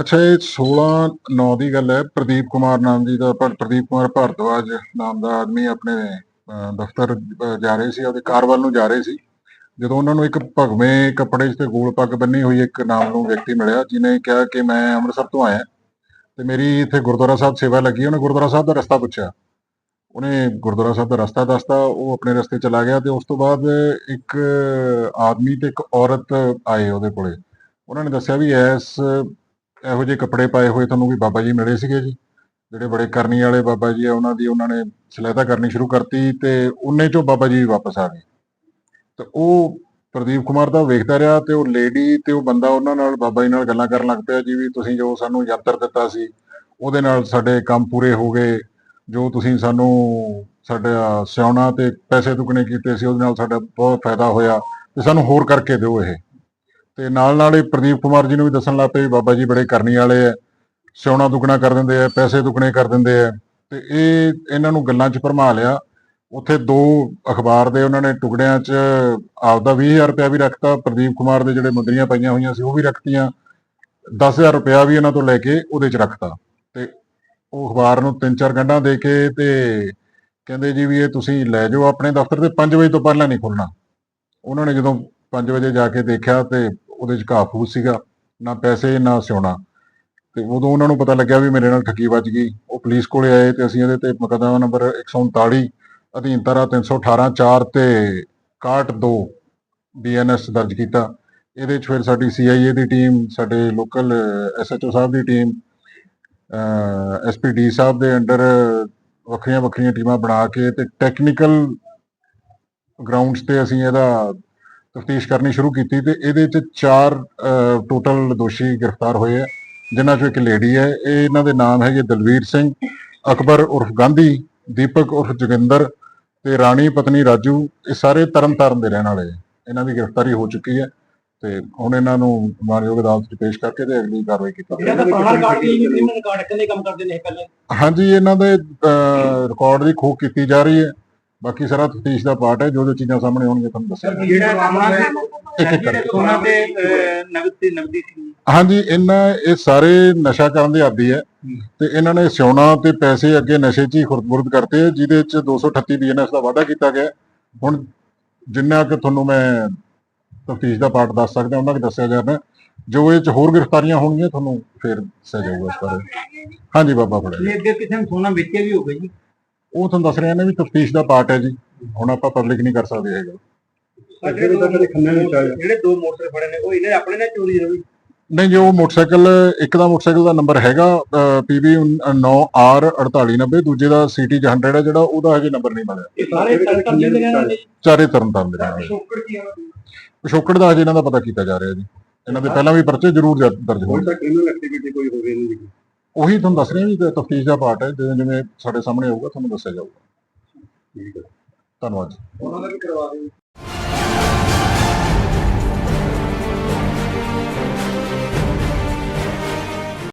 ਅੱਛਾ ਇਹ 16 9 ਦੀ ਗੱਲ ਹੈ। ਪ੍ਰਦੀਪ ਕੁਮਾਰ ਨਾਮ ਜੀ ਦਾ ਪਰ- ਪ੍ਰਦੀਪ ਕੁਮਾਰ ਭਾਰਦਵਾਜ ਨਾਮ ਦਾ ਆਦਮੀ ਆਪਣੇ ਅਹ, ਦਫ਼ਤਰ ਅਹ, ਜਾ ਰਹੇ ਸੀ ਉਹਦੇ ਕਾਰ ਵੱਲ ਨੂੰ ਜਾ ਰਹੇ ਸੀ। ਜਦੋਂ ਉਹਨਾਂ ਨੂੰ ਇੱਕ ਭਗਵੇਂ ਕੱਪੜੇ 'ਚ ਤੇ ਗੋਲ ਪੱਗ ਬੰਨੀ ਹੋਈ ਇੱਕ ਨਾਮ ਨੂੰ ਵਿਅਕਤੀ ਮਿਲਿਆ ਜਿਨੇ ਕਿਹਾ ਕਿ ਮੈਂ ਅੰਮ੍ਰਿਤਸਰ ਤੋਂ ਆਇਆ ਤੇ ਮੇਰੀ ਇੱਥੇ ਗੁਰਦੁਆਰਾ ਸਾਹਿਬ ਸੇਵਾ ਲੱਗੀ। ਉਹਨੇ ਗੁਰਦੁਆਰਾ ਸਾਹਿਬ ਦਾ ਰਸਤਾ ਪੁੱਛਿਆ। ਉਹਨੇ ਗੁਰਦੁਆਰਾ ਸਾਹਿਬ ਦਾ ਰਸਤਾ ਦੱਸਤਾ ਉਹ ਆਪਣੇ ਰਸਤੇ ਚਲਾ ਗਿਆ ਤੇ ਉਸ ਤੋਂ ਬਾਅਦ ਇੱਕ ਆਦਮੀ ਤੇ ਇੱਕ ਔਰਤ ਆਏ ਉਹਦੇ ਕੋਲੇ। ਉਹਨਾਂ ਨੇ ਦੱਸਿਆ ਵੀ ਇਸ ਇਹੋ ਜਿਹੇ ਕੱਪੜੇ ਪਾਏ ਹੋਏ ਤੁਹਾਨੂੰ ਵੀ ਬਾਬਾ ਜੀ ਮਿਲੇ ਸੀਗੇ ਜੀ। ਜਿਹੜੇ ਬੜੇ ਕਰਨੀ ਵਾਲੇ ਬਾਬਾ ਜੀ ਆ, ਉਹਨਾਂ ਦੀ ਉਹਨਾਂ ਨੇ ਸਲਾਹਤਾ ਕਰਨੀ ਸ਼ੁਰੂ ਕਰਤੀ ਤੇ ਉਹਨੇ ਚੋਂ ਬਾਬਾ ਜੀ ਵਾਪਸ ਆ ਗਏ। ਤੇ ਉਹ ਪ੍ਰਦੀਪ ਕੁਮਾਰ ਦਾ ਵੇਖਦਾ ਰਿਹਾ ਤੇ ਉਹ ਲੇਡੀ ਤੇ ਉਹ ਬੰਦਾ ਉਹਨਾਂ ਨਾਲ ਬਾਬਾ ਜੀ ਨਾਲ ਗੱਲਾਂ ਕਰਨ ਲੱਗ ਪਿਆ ਜੀ ਵੀ ਤੁਸੀਂ ਜੋ ਸਾਨੂੰ ਯੰਤਰ ਦਿੱਤਾ ਸੀ, ਉਹਦੇ ਨਾਲ ਸਾਡੇ ਕੰਮ ਪੂਰੇ ਹੋ ਗਏ। ਜੋ ਤੁਸੀਂ ਸਾਨੂੰ ਸਾਡਾ ਸਿਆਉਣਾ ਤੇ ਪੈਸੇ ਦੁੱਗਣੇ ਕੀਤੇ ਸੀ, ਉਹਦੇ ਨਾਲ ਸਾਡਾ ਬਹੁਤ ਫਾਇਦਾ ਹੋਇਆ ਤੇ ਸਾਨੂੰ ਹੋਰ ਕਰਕੇ ਦਿਓ ਇਹ। ਤੇ ਨਾਲ ਨਾਲ ਹੀ ਪ੍ਰਦੀਪ ਕੁਮਾਰ ਜੀ ਨੂੰ ਵੀ ਦੱਸਣ ਲੱਗ ਪਏ ਵੀ ਬਾਬਾ ਜੀ ਬੜੇ ਕਰਨੀ ਵਾਲੇ ਆ, ਸਿਉਣਾ ਦੁੱਗਣਾ ਕਰ ਦਿੰਦੇ ਆ, ਪੈਸੇ ਦੁੱਗਣੇ ਕਰ ਦਿੰਦੇ ਆ। ਤੇ ਇਹ ਇਹਨਾਂ ਨੂੰ ਗੱਲਾਂ 'ਚ ਭਰਮਾ ਲਿਆ। ਉੱਥੇ ਦੋ ਅਖਬਾਰ ਦੇ ਉਹਨਾਂ ਨੇ ਟੁਕੜਿਆਂ 'ਚ ਆਪਦਾ 20000 ਰੁਪਇਆ ਵੀ ਰੱਖਤਾ, ਪ੍ਰਦੀਪ ਕੁਮਾਰ ਦੇ ਜਿਹੜੇ ਮੁੰਦਰੀਆਂ ਪਈਆਂ ਹੋਈਆਂ ਸੀ ਉਹ ਵੀ ਰੱਖਤੀਆਂ। 10000 ਰੁਪਇਆ ਵੀ ਇਹਨਾਂ ਤੋਂ ਲੈ ਕੇ ਉਹਦੇ 'ਚ ਰੱਖਤਾ। ਤੇ ਉਹ ਅਖਬਾਰ ਨੂੰ ਤਿੰਨ ਚਾਰ ਗੰਢਾਂ ਦੇ ਕੇ ਤੇ ਕਹਿੰਦੇ ਜੀ ਵੀ ਇਹ ਤੁਸੀਂ ਲੈ ਜਾਓ ਆਪਣੇ ਦਫ਼ਤਰ ਤੇ 5 ਵਜੇ ਤੋਂ ਪਹਿਲਾਂ ਨਹੀਂ ਖੁੱਲਣਾ ਉਹਨਾਂ ਨੇ ਜਦੋਂ 5 ਵਜੇ ਜਾ ਕੇ ਦੇਖਿਆ ਤੇ ਉਹਦੇ 'ਚ ਘਾਹ ਫੂਸ ਸੀਗਾ, ਨਾ ਪੈਸੇ, ਨਾ ਸਿਉਣਾ। ਤੇ ਉਦੋਂ ਉਹਨਾਂ ਨੂੰ ਪਤਾ ਲੱਗਿਆ ਵੀ ਮੇਰੇ ਨਾਲ ਠੱਗੀ ਵੱਜ ਗਈ। ਉਹ ਪੁਲਿਸ ਕੋਲੇ ਆਏ ਤੇ ਅਸੀਂ ਇਹਦੇ ਤੇ ਮੁਕੱਦਮਾ ਨੰਬਰ 139 ਅਧੀਨ ਧਾਰਾ 318 4 ਤੇ 62 ਬੀਐਨਐਸ ਦਰਜ ਕੀਤਾ। ਇਹਦੇ 'ਚ ਫਿਰ ਸਾਡੀ ਸੀਆਈਏ ਦੀ ਟੀਮ, ਸਾਡੇ ਲੋਕਲ ਐਸਐਚਓ ਸਾਹਿਬ ਦੀ ਟੀਮ ਐਸਪੀਡੀ ਸਾਹਿਬ ਦੇ ਅੰਡਰ ਵੱਖਰੀਆਂ ਵੱਖਰੀਆਂ ਟੀਮਾਂ ਬਣਾ ਕੇ ਤੇ ਟੈਕਨੀਕਲ ਗਰਾਊਂਡਸ ਤੇ ਅਸੀਂ ਇਹਦਾ ਤਫਤੀਸ਼ ਕਰਨੀ ਸ਼ੁਰੂ ਕੀਤੀ ਤੇ ਇਹਦੇ 'ਚ ਚਾਰ ਟੋਟਲ ਦੋਸ਼ੀ ਗ੍ਰਿਫਤਾਰ ਹੋਏ ਆ ਜਿਨ੍ਹਾਂ 'ਚੋਂ ਇੱਕ ਲੇਡੀ ਹੈ ਇਹ ਇਹਨਾਂ ਦੇ ਨਾਮ ਹੈਗੇ ਦਲਵੀਰ ਸਿੰਘ ਅਕਬਰ ਉਰਫ ਗਾਂਧੀ ਦੀਪਕ ਉਰਫ ਜੋਗਿੰਦਰ ਤੇ ਰਾਣੀ ਪਤਨੀ ਰਾਜੂ ਇਹ ਸਾਰੇ ਤਰਨਤਾਰਨ ਦੇ ਰਹਿਣ ਵਾਲੇ ਇਹਨਾਂ ਦੀ ਗ੍ਰਿਫਤਾਰੀ ਹੋ ਚੁੱਕੀ ਹੈ ਤੇ ਹੁਣ ਇਹਨਾਂ ਨੂੰ ਮਾਨਯੋਗ ਅਦਾਲਤ 'ਚ ਪੇਸ਼ ਕਰਕੇ ਤੇ ਅਗਲੀ ਕਾਰਵਾਈ ਕੀਤੀ ਪਹਿਲੇ? ਹਾਂਜੀ ਇਹਨਾਂ ਦੇ ਰਿਕਾਰਡ ਦੀ ਖੋਖ ਕੀਤੀ ਜਾ ਰਹੀ ਹੈ। ਬਾਕੀ ਸਾਰਾ ਤਫਤੀਸ਼ ਦਾ ਪਾਰਟ ਹੈ ਜੋ ਜੋ ਚੀਜ਼ਾਂ ਸਾਹਮਣੇ ਆਉਣਗੀਆਂ ਤੁਹਾਨੂੰ ਦੱਸਿਆ ਜਿਹੜਾ ਇੱਕ ਕਰਕੇ। ਸੋਨਾ ਤੇ ਨਗਦ ਤੇ ਨਗਦੀ ਸੀ ਹਾਂਜੀ ਇਹਨਾਂ ਇਹ ਸਾਰੇ ਨਸ਼ਾ ਕਰਨ ਦੇ ਆਦੀ ਹੈ ਤੇ ਇਹਨਾਂ ਨੇ ਸਿਉਣਾ ਤੇ ਪੈਸੇ ਅੱਗੇ ਨਸ਼ੇ 'ਚ ਹੀ ਖੁਰਦ-ਬੁਰਦ ਕਰਤੇ ਜਿਹਦੇ 'ਚ 238 ਬੀਐਨਐਸ ਦਾ ਵਾਅਦਾ ਕੀਤਾ ਗਿਆ। ਹੈ। ਹੁਣ ਜਿੰਨਾ ਕਿ ਤੁਹਾਨੂੰ ਮੈਂ ਤਫਤੀਸ਼ ਦਾ ਪਾਰਟ ਦੱਸ ਸਕਦਾ ਉਹਨਾਂ ਕਿ ਦੱਸਿਆ ਜਾ ਰਿਹਾ। ਜੋ ਇਹ 'ਚ ਹੋਰ ਗ੍ਰਿਫਤਾਰੀਆਂ ਹੋਣਗੀਆਂ ਤੁਹਾਨੂੰ ਫਿਰ ਦੱਸਿਆ ਜਾਊਗਾ ਇਸ ਬਾਰੇ। ਹਾਂਜੀ ਬਾਬਾ ਇਹ ਅੱਗੇ ਕਿਸੇ ਨੂੰ ਸੋਨਾ ਵੇਚਿਆ ਵੀ ਹੋਵੇ ਜੀ। ਉਹ ਤੁਹਾਨੂੰ ਦੱਸ ਰਿਹਾ ਨੇ ਵੀ ਤਫਤੀਸ਼ ਦਾ ਪਾਰਟ ਹੈ ਜੀ। ਹੁਣ ਆਪਾਂ ਪਬਲਿਕ ਨਹੀਂ ਕਰ ਸਕਦੇ ਹੈਗਾ। ਜਿਹੜੇ ਦੋ ਮੋਟਰ ਫੜੇ ਨੇ ਉਹ ਇਹਨੇ ਆਪਣੇ ਨਾਲ ਚੋਰੀ ਹੋਈ ਨਹੀਂ ਜੋ ਮੋਟਰਸਾਈਕਲ ਇੱਕ ਦਾ ਮੋਟਰਸਾਈਕਲ ਦਾ ਨੰਬਰ ਹੈਗਾ PB 9R4890 ਦੂਜੇ ਦਾ CT 100 ਹੈ ਜਿਹੜਾ ਉਹਦਾ ਹਜੇ ਨੰਬਰ ਨਹੀਂ ਮਿਲਿਆ। ਇਹ ਸਾਰੇ ਤਰਤਨ ਦੇ ਰਹਿਣ ਵਾਲੇ ਚਾਰੇ ਤਰਨਤਾਰਨ ਦੇ ਰਹਿਣ ਵਾਲੇ ਸ਼ੋਕੜ ਕੀ ਆ? ਪਿਛੋਕੜ ਦਾ ਹਜੇ ਇਹਨਾਂ ਦਾ ਪਤਾ ਕੀਤਾ ਜਾ ਰਿਹਾ ਜੀ। ਇਹਨਾਂ ਦੇ ਪਹਿਲਾਂ ਵੀ ਪਰਚੇ ਜ਼ਰੂਰ ਦਰ- ਦਰਜ ਹੋਏ ਤੱਕ ਕ੍ਰਿਮੀਨਲ ਐਕਟੀਵਿਟੀ ਕੋਈ ਹੋਵੇ ਨਹੀਂ ਉਹੀ ਤੁਹਾਨੂੰ ਦੱਸ ਰਿਹਾ ਵੀ ਤਫਤੀਸ਼ ਦਾ ਪਾਰਟ ਹੈ, ਜਿਵੇਂ ਜਿਵੇਂ ਸਾਡੇ ਸਾਹਮਣੇ ਆਊਗਾ, ਤੁਹਾਨੂੰ ਦੱਸਿਆ ਜਾਊਗਾ। ਧੰਨਵਾਦ ਜੀ। ਕਰਵਾ